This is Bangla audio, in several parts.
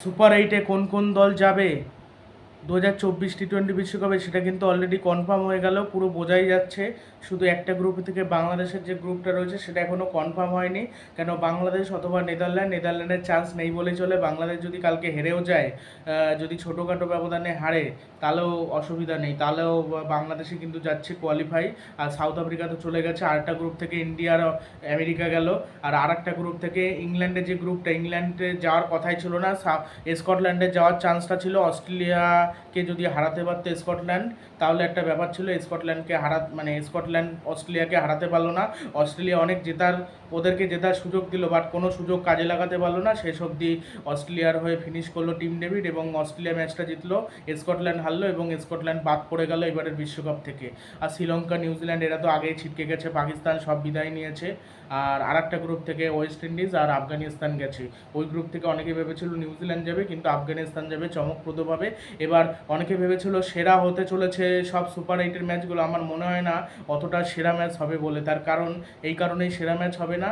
সুপার এইটে কোন কোন দল যাবে? দু হাজার চব্বিশ টি টোয়েন্টি বিশ্বকাপে সেটা কিন্তু অলরেডি কনফার্ম হয়ে গেল, পুরো বোঝাই যাচ্ছে। শুধু একটা গ্রুপ থেকে বাংলাদেশের যে গ্রুপটা রয়েছে সেটা এখনও কনফার্ম হয়নি। কেন বাংলাদেশ অথবা নেদারল্যান্ড, নেদারল্যান্ডের চান্স নেই বলে চলে। বাংলাদেশ যদি কালকে হেরেও যায় যদি ছোটোখাটো ব্যবধানে হারে, তাহলেও অসুবিধা নেই। তাহলেও বাংলাদেশে কিন্তু যাচ্ছে কোয়ালিফাই আর সাউথ আফ্রিকা তো চলে গেছে আরেকটা গ্রুপ থেকে ইন্ডিয়া আর আমেরিকা গেল। আর আরেকটা গ্রুপ থেকে ইংল্যান্ডের যে গ্রুপটা ইংল্যান্ডে যাওয়ার কথাই ছিল না স্কটল্যান্ডে যাওয়ার চান্সটা ছিল অস্ট্রেলিয়াকে যদি হারাতে পারতো স্কটল্যান্ড, তাহলে একটা ব্যাপার ছিল, স্কটল্যান্ডকে হারা মানে স্কটল্যান্ড অস্ট্রেলিয়াকে হারাতে পারল না। অস্ট্রেলিয়া অনেক জেতার, ওদেরকে জেতার সুযোগ দিল বাট কোনো সুযোগ কাজে লাগাতে পারল না। শেষ অবধি অস্ট্রেলিয়ার হয়ে ফিনিশ করল টিম ডেভিড এবং অস্ট্রেলিয়া ম্যাচটা জিতলো, স্কটল্যান্ড হারলো এবং স্কটল্যান্ড বাদ পড়ে গেল এবারের বিশ্বকাপ থেকে। আর শ্রীলঙ্কা, নিউজিল্যান্ড, এরা তো আগেই ছিটকে গেছে, পাকিস্তান সব বিদায় নিয়েছে। আর আরেকটা গ্রুপ থেকে ওয়েস্ট ইন্ডিজ আর আফগানিস্তান গেছে। ওই গ্রুপ থেকে অনেকে ভেবেছিল নিউজিল্যান্ড যাবে, কিন্তু আফগানিস্তান যাবে, চমকপ্রদভাবে। এবার অনেকে ভেবেছিল সেরা হতে চলেছে সব সুপার এইটের ম্যাচগুলো। আমার মনে হয় না অতটা সেরা ম্যাচ হবে বলে। তার কারণ, এই কারণেই সেরা ম্যাচ হবে না।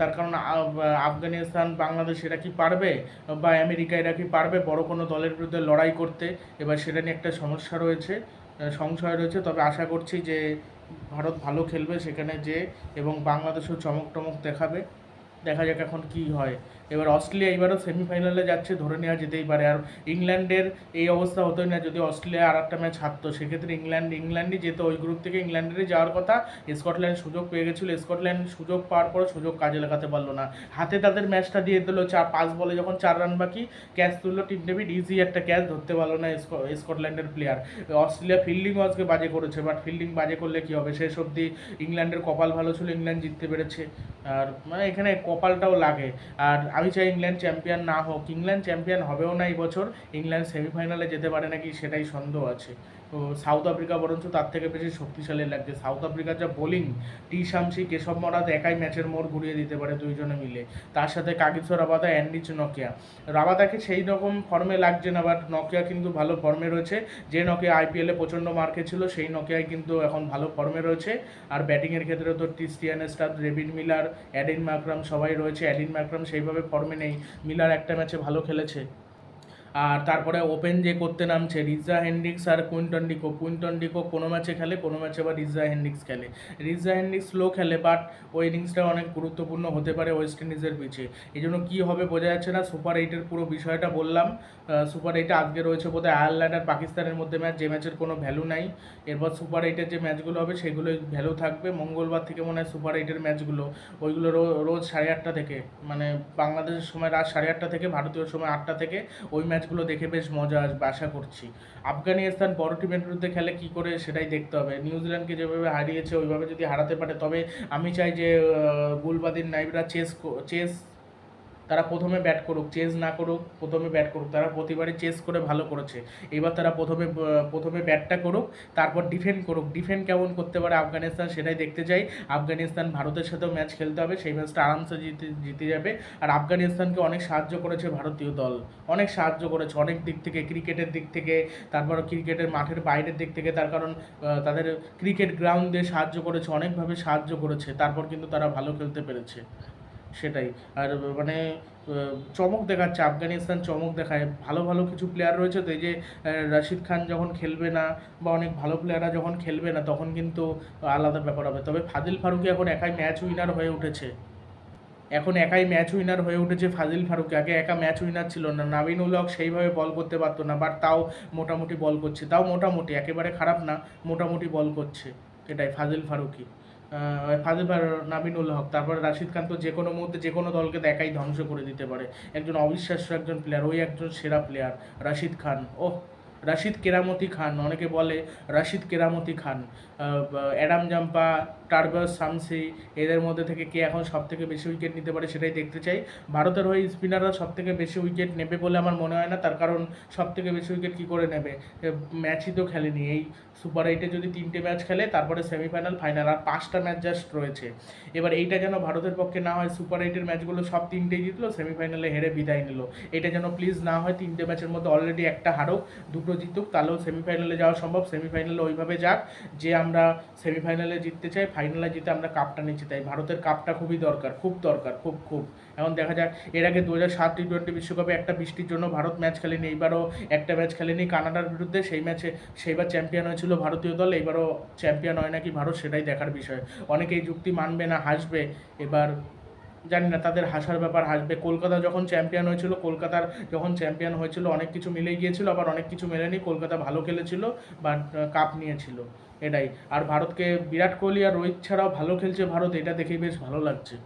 তার কারণ আফগানিস্তান, বাংলাদেশ এরা কি পারবে? বা আমেরিকা এরা কি পারবে? বড় কোনো দলের বিরুদ্ধে লড়াই করতে। এবার সেটা নিয়ে একটা সমস্যা রয়েছে সংশয় রয়েছে। তবে আশা করছি যে ভারত ভালো খেলবে সেখানে যে এবং বাংলাদেশও চমক টমক দেখাবে। দেখা যাক এখন কি হয়। এবার অস্ট্রেলিয়া এবারও সেমিফাইনালে যাচ্ছে, ধরে নেওয়া যেতেই পারে। আর ইংল্যান্ডের এই অবস্থা হতোই না, যদি অস্ট্রেলিয়া আর একটা ম্যাচ হারতো, সেক্ষেত্রে ইংল্যান্ড, ইংল্যান্ডই যেত ওই গ্রুপ থেকে। ইংল্যান্ডেরই যাওয়ার কথা, স্কটল্যান্ড সুযোগ পেয়ে গেছিল। স্কটল্যান্ড সুযোগ পাওয়ার পর সুযোগ কাজে লাগাতে পারল না। হাতে তাদের ম্যাচটা দিয়ে দিল চার, পাঁচ বলে যখন চার রান বাকি, ক্যাচ তুললো টিম ডেভিড। ইজি একটা ক্যাচ, ধরতে পারল না স্কটল্যান্ডের প্লেয়ার অস্ট্রেলিয়া ফিল্ডিংও আজকে বাজে করেছে বাট ফিল্ডিং বাজে করলে কি হবে? শেষ অবধি ইংল্যান্ডের কপাল ভালো ছিল, ইংল্যান্ড জিততে পেরেছে। আর মানে এখানে কপালটাও লাগে। আর আমি চাই ইংল্যান্ড চ্যাম্পিয়ন না হোক, ইংল্যান্ড চ্যাম্পিয়ন হবেও না এই বছর, ইংল্যান্ড সেমিফাইনালে যেতে পারে নাকি সেটাই সন্দেহ আছে। তো সাউথ আফ্রিকা বরঞ্চ তার থেকে বেশি শক্তিশালী লাগছে। সাউথ আফ্রিকার যা বোলিং, টি শামসি, কেশব মরাদ একাই ম্যাচের মোড় ঘুরিয়ে দিতে পারে দুইজনে মিলে। তার সাথে কাগিসো রাবাদা অ্যান্ডিচ নকিয়া। রাবাদাকে সেই রকম ফর্মে লাগছে না বাট নকিয়া কিন্তু ভালো ফর্মে রয়েছে। যে নকিয়া আইপিএলে প্রচণ্ড মার্কে ছিল, সেই নকিয়াই কিন্তু এখন ভালো ফর্মে রয়েছে। আর ব্যাটিংয়ের ক্ষেত্রে তো ক্রিস্টিয়ান স্টার রেবিন মিলার, অ্যাডিন ম্যাক্রাম সবাই রয়েছে। অ্যাডিন ম্যাক্রাম সেইভাবে ফর্মে নেই। মিলার একটা ম্যাচে ভালো খেলেছে। আর তারপরে ওপেন যে করতে নামছে, রিজা হেন্ডিক্স আর Quinton de Kock. Quinton de Kock কোনো ম্যাচে খেলে, কোনো ম্যাচে বা রিজা হেন্ডিক্স খেলে। রিজা হেন্ডিক্স স্লো খেলে বাট ওই ইনিংসটা অনেক গুরুত্বপূর্ণ হতে পারে ওয়েস্ট ইন্ডিজের পিছে। এই জন্য কী হবে বোঝা যাচ্ছে না। সুপার এইটের পুরো বিষয়টা বললাম। সুপার এইটে আজকে রয়েছে বোধহয় আয়ারল্যান্ড আর পাকিস্তানের মধ্যে ম্যাচ যে ম্যাচের কোনো ভ্যালু নাই। এরপর সুপার এইটের যে ম্যাচগুলো হবে, সেগুলোই ভ্যালু থাকবে। মঙ্গলবার থেকে মনে হয় সুপার এইটের ম্যাচগুলো ওইগুলো রোজ সাড়ে আটটা থেকে মানে বাংলাদেশের সময় রাত সাড়ে আটটা থেকে, ভারতীয় সময় আটটা থেকে, ওই ম্যাচগুলো দেখে বেশ মজা আসবে আশা করছি। আফগানিস্তান বড় টিমের বিরুদ্ধে খেলে কি করে সেটাই দেখতে হবে। নিউজিল্যান্ডকে যেভাবে হারিয়েছে, ওইভাবে যদি হারাতে পারে, তবে আমি চাই যে গুলবাদিন নাইবরা চেস চেস তারা প্রথমে ব্যাট করুক চেস না করুক, প্রথমে ব্যাট করুক। তারা প্রতিবারই চেস করে ভালো করেছে। এবার তারা প্রথমে প্রথমে ব্যাটটা করুক, তারপর ডিফেন্ড করুক। ডিফেন্ড কেমন করতে পারে আফগানিস্তান সেটাই দেখতে চাই। আফগানিস্তান ভারতের সাথেও ম্যাচ খেলতে হবে, সেই ম্যাচটা আরামসে জিতে জিতে যাবে। আর আফগানিস্তানকে অনেক সাহায্য করেছে ভারতীয় দল। অনেক সাহায্য করেছে, অনেক দিক থেকে, ক্রিকেটের দিক থেকে, তারপর ক্রিকেটের মাঠের বাইরের দিক থেকে, তার কারণ তাদের ক্রিকেট গ্রাউন্ড সাহায্য করেছে, অনেকভাবে সাহায্য করেছে। তারপর কিন্তু তারা ভালো খেলতে পেরেছে। সেটাই। আর মানে চমক দেখাচ্ছে, আফগানিস্তান চমক দেখায়। ভালো ভালো কিছু প্লেয়ার রয়েছে তো এই যে রাশিদ খান যখন খেলবে না বা অনেক ভালো প্লেয়াররা যখন খেলবে না, তখন কিন্তু আলাদা ব্যাপার হবে। তবে ফাজিল ফারুকি এখন একাই ম্যাচ উইনার হয়ে উঠেছে। এখন একাই ম্যাচ উইনার হয়ে উঠেছে ফাজিল ফারুকি। আগে একা ম্যাচ উইনার ছিল না। নাবিন উলক সেইভাবে বল করতে পারতো না বাট তাও মোটামুটি বল করছে। তাও মোটামুটি, একেবারে খারাপ না, মোটামুটি বল করছে। এটাই ফাজিল ফারুকি। ফার- নাবিনুল হক, তারপরে রাশিদ খান তো যে কোনো মুহূর্তে যে কোনো দলকে দেখাই ধ্বংস করে দিতে পারে। একজন অবিশ্বাস্য একজন প্লেয়ার ওই একজন সেরা প্লেয়ার রাশিদ খান। ওহ! রাশিদ কেরামতি খান, অনেকে বলে Rashid কেরামতি Khan. Adam Zampa, Tabraiz Shamsi এদের মধ্যে থেকে কে এখন সব থেকে বেশি উইকেট নিতে পারে সেটাই দেখতে চাই। ভারতের হয়ে স্পিনাররা সব থেকে বেশি উইকেট নেবে বলে আমার মনে হয় না, তার কারণ সব থেকে বেশি উইকেট কী করে নেবে? ম্যাচই তো খেলেনি। এই সুপার এইটে যদি তিনটে ম্যাচ খেলে, তারপরে সেমিফাইনাল ফাইনাল আর পাঁচটা ম্যাচ জাস্ট রয়েছে। এবার এইটা যেন ভারতের পক্ষে না হয় সুপার এইটের ম্যাচগুলো সব তিনটেই জিতলো সেমিফাইনালে হেরে বিদায় নিল। এটা যেন প্লিজ না হয়, তিনটে ম্যাচের মধ্যে অলরেডি একটা হারুক, দুটো ড্র জিতুক, তাহলেও সেমিফাইনালে যাওয়া সম্ভব। সেমিফাইনালে ওইভাবে যাক যে আমরা সেমিফাইনালে জিততে চাই ফাইনালে জিতে আমরা কাপটা নিচ্ছি। তাই ভারতের কাপটা খুবই দরকার, খুব দরকার, খুব খুব। এখন দেখা যাক, এর আগে দু হাজার সাত টি টোয়েন্টি বিশ্বকাপে একটা বৃষ্টির জন্য ভারত ম্যাচ খেলেনি, এইবারও একটা ম্যাচ খেলেনি কানাডার বিরুদ্ধে। সেই ম্যাচে সেইবার চ্যাম্পিয়ন হয়েছিল ভারতীয় দল এবারও চ্যাম্পিয়ন হয় নাকি ভারত সেটাই দেখার বিষয়। অনেকেই যুক্তি মানবে না, হাসবে। এবার জানি না, তাদের হাসার ব্যাপার হাসবে। কলকাতা যখন চ্যাম্পিয়ন হয়েছিল, কলকাতার যখন চ্যাম্পিয়ন হয়েছিল, অনেক কিছু মিলে গিয়েছিল, আবার অনেক কিছু মেলেনি। কলকাতা ভালো খেলেছিল বাট কাপ নিয়েছিল, এটাই। আর ভারতকে বিরাট কোহলি আর রোহিত ছাড়াও ভালো খেলছে ভারত, এটা দেখেই বেশ ভালো লাগছে।